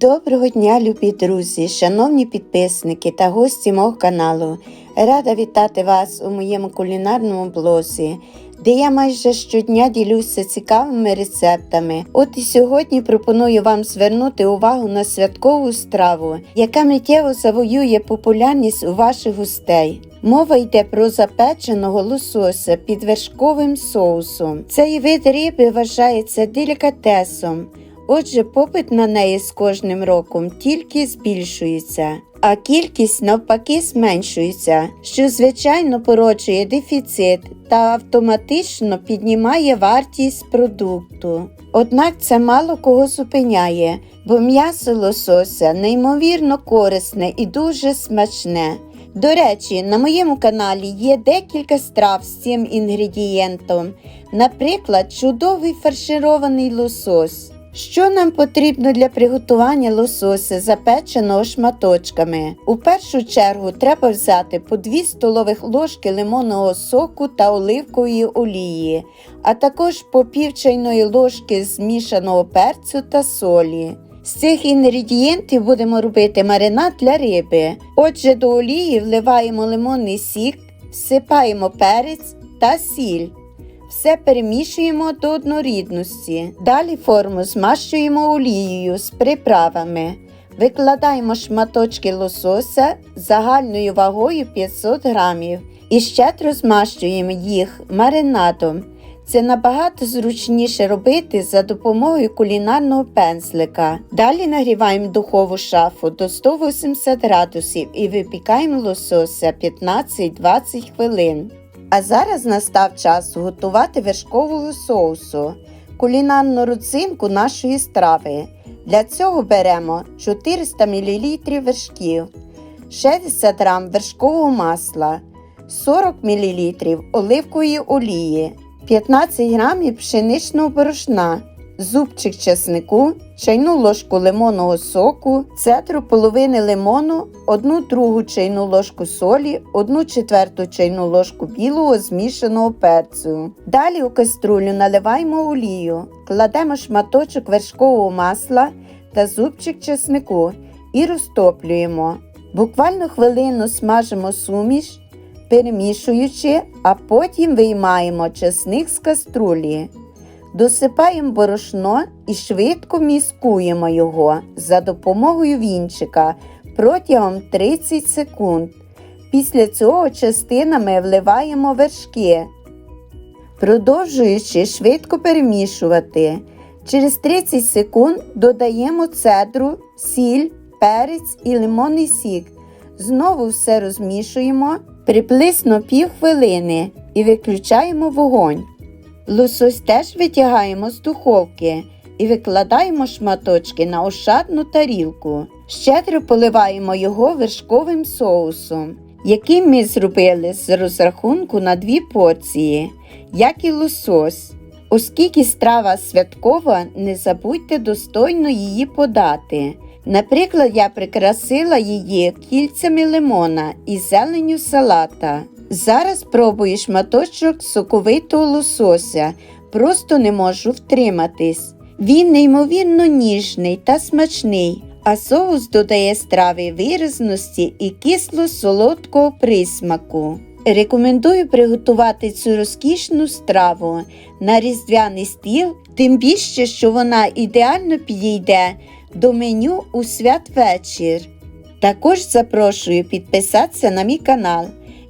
Доброго дня, любі друзі, шановні підписники та гості мого каналу. Рада вітати вас у моєму кулінарному блозі, де я майже щодня ділюся цікавими рецептами. От і сьогодні пропоную вам звернути увагу на святкову страву, яка миттєво завоює популярність у ваших гостей. Мова йде про запеченого лосося під вершковим соусом. Цей вид риби вважається делікатесом. Отже, попит на неї з кожним роком тільки збільшується, а кількість навпаки зменшується, що звичайно породжує дефіцит та автоматично піднімає вартість продукту. Однак це мало кого зупиняє, бо м'ясо лосося неймовірно корисне і дуже смачне. До речі, на моєму каналі є декілька страв з цим інгредієнтом, наприклад, чудовий фарширований лосось. Що нам потрібно для приготування лосося, запеченого шматочками? У першу чергу треба взяти по 2 столових ложки лимонного соку та оливкової олії, а також по пів чайної ложки змішаного перцю та солі. З цих інгредієнтів будемо робити маринад для риби. Отже, до олії вливаємо лимонний сік, всипаємо перець та сіль. Все перемішуємо до однорідності. Далі форму змащуємо олією з приправами. Викладаємо шматочки лосося загальною вагою 500 грамів і щедро змащуємо їх маринадом. Це набагато зручніше робити за допомогою кулінарного пензлика. Далі нагріваємо духову шафу до 180 градусів і випікаємо лосося 15-20 хвилин. А зараз настав час готувати вершкового соусу, кулінарну руцинку нашої страви. Для цього беремо 400 мл вершків, 60 г вершкового масла, 40 мл оливкової олії, 15 г пшеничного борошна, зубчик чеснику, чайну ложку лимонного соку, цедру половини лимону, 1 другу чайну ложку солі, 1 четверту чайну ложку білого змішаного перцю. Далі у каструлю наливаємо олію, кладемо шматочок вершкового масла та зубчик чеснику і розтоплюємо. Буквально хвилину смажимо суміш, перемішуючи, а потім виймаємо чесник з каструлі. Досипаємо борошно і швидко міскуємо його за допомогою вінчика протягом 30 секунд. Після цього частинами вливаємо вершки, продовжуючи швидко перемішувати. Через 30 секунд додаємо цедру, сіль, перець і лимонний сік. Знову все розмішуємо приблизно пів хвилини і виключаємо вогонь. Лосось теж витягаємо з духовки і викладаємо шматочки на ошатну тарілку. Щедро поливаємо його вершковим соусом, який ми зробили з розрахунку на дві порції, як і лосось. Оскільки страва святкова, не забудьте достойно її подати. Наприклад, я прикрасила її кільцями лимона і зеленню салата. Зараз пробую шматочок соковитого лосося, просто не можу втриматись. Він неймовірно ніжний та смачний, а соус додає страві виразності і кисло-солодкого присмаку. Рекомендую приготувати цю розкішну страву на різдвяний стіл, тим більше, що вона ідеально підійде до меню у святвечір. Також запрошую підписатися на мій канал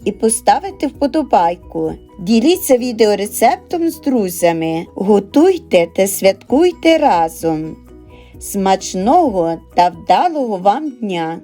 і поставити вподобайку. Діліться відеорецептом з друзями. Готуйте та святкуйте разом. Смачного та вдалого вам дня!